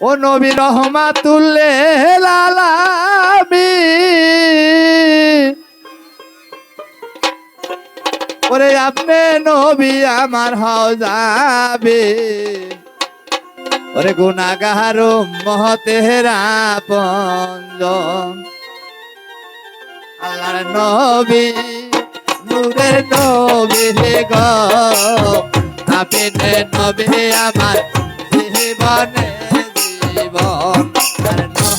ও নবী রহমাতুল্লে লালামি ওরে আপনি নবী আমার হও যাবে। ওরে গুনাগার মহতেরা পঞ্জন। আল্লাহর নবী নূরের নবী গো। আপনি নবী আমার জীবন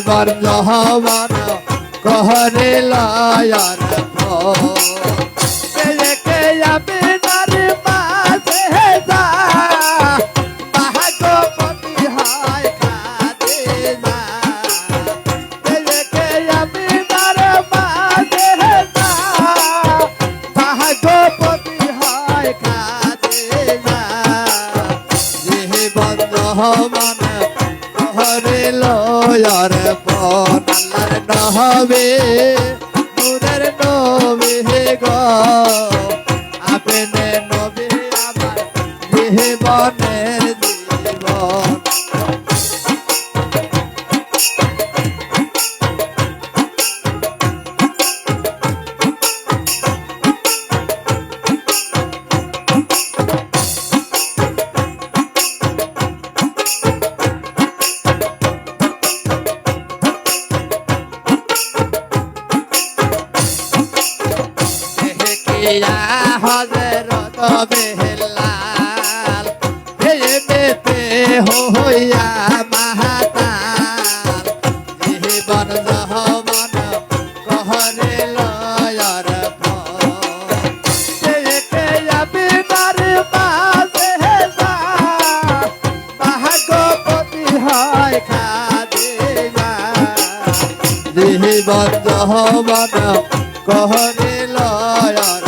জীবন জহবন কহরে লয়র দেহকে আপনার মাঝে যা। ভাগ্যপতি হায় মন হরে লয়ার আল্লাহর নহবে নূরের হে গ। আপনে নবে আমার হে জীবন কিয়া হজরত বেহলাল বেতে হইয়া মাহাতাল। জীবন জহমন কহরে লয়র জীবন জহমন কহরে লয়র